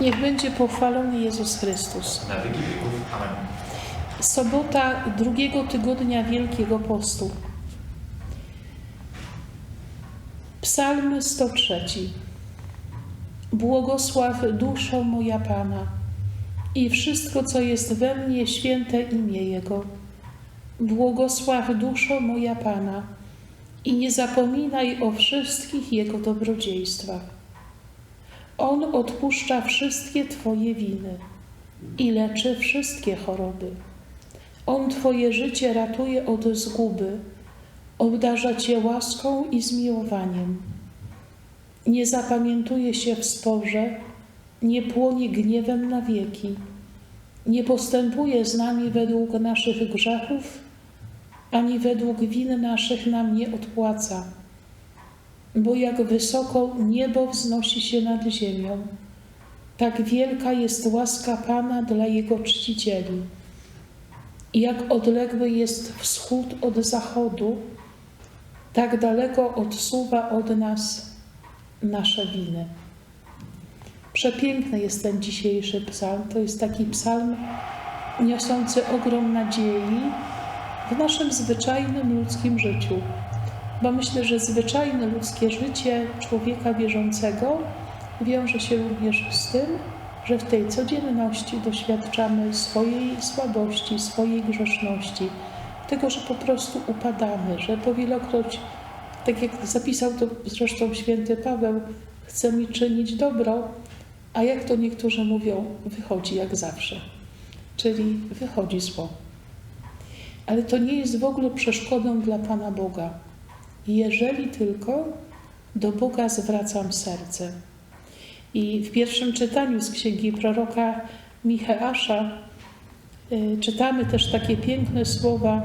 Niech będzie pochwalony Jezus Chrystus. na wieki wieków. Amen. Sobota drugiego tygodnia Wielkiego Postu. Psalm 103. Błogosław duszo moja Pana i wszystko, co jest we mnie, święte imię Jego. Błogosław duszo moja Pana i nie zapominaj o wszystkich Jego dobrodziejstwach. On odpuszcza wszystkie Twoje winy i leczy wszystkie choroby. On Twoje życie ratuje od zguby, obdarza Cię łaską i zmiłowaniem. Nie zapamiętuje się w sporze, nie płonie gniewem na wieki, nie postępuje z nami według naszych grzechów, ani według win naszych nam nie odpłaca. Bo jak wysoko niebo wznosi się nad ziemią, tak wielka jest łaska Pana dla Jego czcicieli. Jak odległy jest wschód od zachodu, tak daleko odsuwa od nas nasze winy. Przepiękny jest ten dzisiejszy psalm. To jest taki psalm niosący ogrom nadziei w naszym zwyczajnym ludzkim życiu. Bo myślę, że zwyczajne ludzkie życie człowieka wierzącego wiąże się również z tym, że w tej codzienności doświadczamy swojej słabości, swojej grzeszności, tego, że po prostu upadamy, że powielokroć, tak jak zapisał to zresztą święty Paweł, chce mi czynić dobro, a jak to niektórzy mówią, wychodzi jak zawsze, czyli wychodzi zło. Ale to nie jest w ogóle przeszkodą dla Pana Boga, jeżeli tylko do Boga zwracam serce. I w pierwszym czytaniu z księgi proroka Micheasza y, czytamy też takie piękne słowa,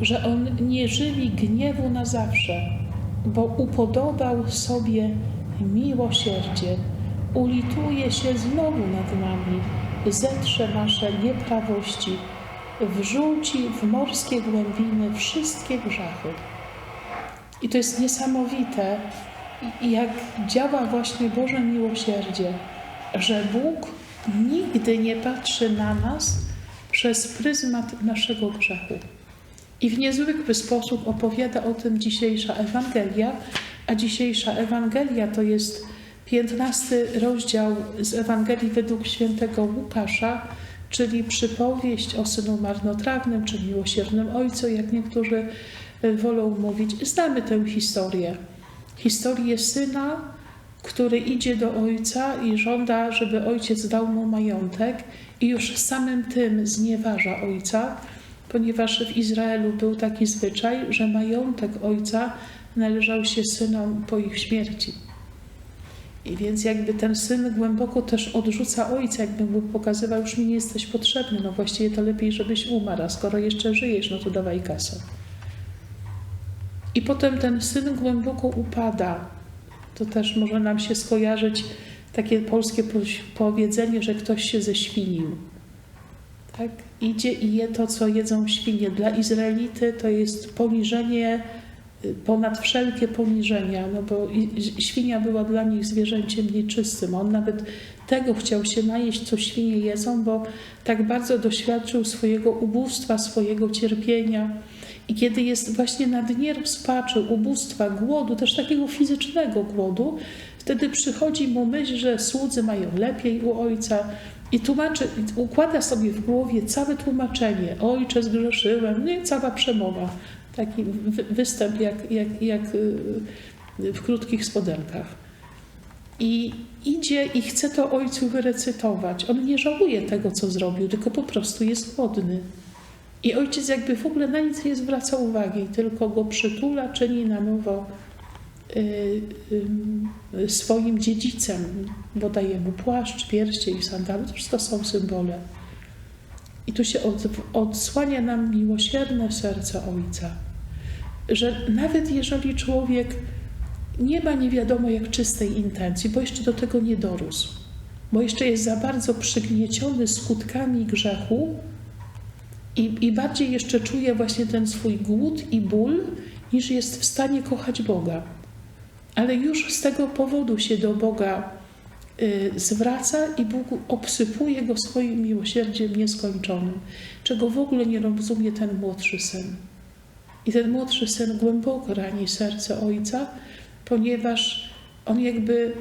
że on nie żywi gniewu na zawsze, bo upodobał sobie miłosierdzie, ulituje się znowu nad nami, zetrze nasze nieprawości, wrzuci w morskie głębiny wszystkie grzechy. I to jest niesamowite, jak działa właśnie Boże miłosierdzie, że Bóg nigdy nie patrzy na nas przez pryzmat naszego grzechu. I w niezwykły sposób opowiada o tym dzisiejsza Ewangelia, a dzisiejsza Ewangelia to jest 15 rozdział z Ewangelii według świętego Łukasza, czyli przypowieść o synu marnotrawnym, czy miłosiernym ojcu, jak niektórzy wolą mówić. Znamy tę historię historię syna, który idzie do ojca i żąda, żeby ojciec dał mu majątek, i już samym tym znieważa ojca, ponieważ w Izraelu był taki zwyczaj, że majątek ojca należał się synom po ich śmierci. I więc jakby ten syn głęboko też odrzuca ojca, jakby mu pokazywał, już mi nie jesteś potrzebny, no właściwie to lepiej, żebyś umarł, a skoro jeszcze żyjesz, no to dawaj kasę. I potem ten syn głęboko upada. To też może nam się skojarzyć takie polskie powiedzenie, że ktoś się ześwinił. Tak? Idzie i je to, co jedzą świnie. Dla Izraelity to jest poniżenie y, ponad wszelkie poniżenia, no bo świnia była dla nich zwierzęciem nieczystym. On nawet tego chciał się najeść, co świnie jedzą, bo tak bardzo doświadczył swojego ubóstwa, swojego cierpienia i kiedy jest właśnie na dnie rozpaczy, ubóstwa, głodu, też takiego fizycznego głodu, wtedy przychodzi mu myśl, że słudzy mają lepiej u ojca i tłumaczy, układa sobie w głowie całe tłumaczenie. Ojcze, zgrzeszyłem, no cała przemowa. Taki występ jak, jak, jak y, w krótkich spodenkach. I idzie i chce to ojcu wyrecytować. On nie żałuje tego, co zrobił, tylko po prostu jest głodny. I ojciec jakby w ogóle na nic nie zwraca uwagi, tylko go przytula, czyni na nowo y, y, swoim dziedzicem, bo daje mu płaszcz, pierścień sandały. To wszystko są symbole. I tu się od, odsłania nam miłosierne serce Ojca, że nawet jeżeli człowiek nie ma nie wiadomo jak czystej intencji, bo jeszcze do tego nie dorósł, bo jeszcze jest za bardzo przygnieciony skutkami grzechu, i, I bardziej jeszcze czuje właśnie ten swój głód i ból, niż jest w stanie kochać Boga. Ale już z tego powodu się do Boga y, zwraca i Bóg obsypuje go swoim miłosierdziem nieskończonym, czego w ogóle nie rozumie ten młodszy syn. I ten młodszy syn głęboko rani serce ojca, ponieważ on jakby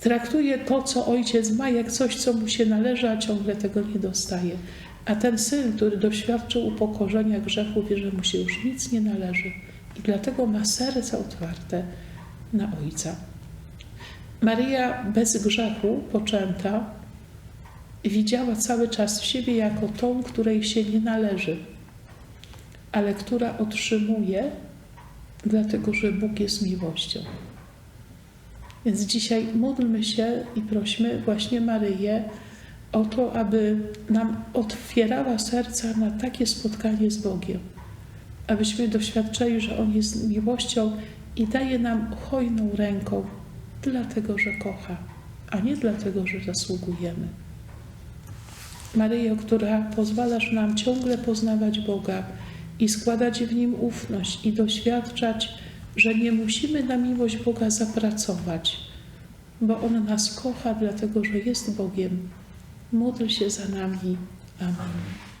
traktuje to, co ojciec ma, jak coś, co mu się należy, a ciągle tego nie dostaje. A ten syn, który doświadczył upokorzenia grzechu, wie, że mu się już nic nie należy i dlatego ma serce otwarte na ojca. Maryja bez grzechu poczęta widziała cały czas siebie jako tą, której się nie należy, ale która otrzymuje, dlatego że Bóg jest miłością. Więc dzisiaj módlmy się i prośmy właśnie Maryję o to, aby nam otwierała serca na takie spotkanie z Bogiem, abyśmy doświadczyli, że On jest miłością i daje nam hojną ręką, dlatego że kocha, a nie dlatego, że zasługujemy. Maryjo, która pozwalasz nam ciągle poznawać Boga i składać w Nim ufność i doświadczać, że nie musimy na miłość Boga zapracować, bo On nas kocha, dlatego że jest Bogiem. Módl się za nami. Amen.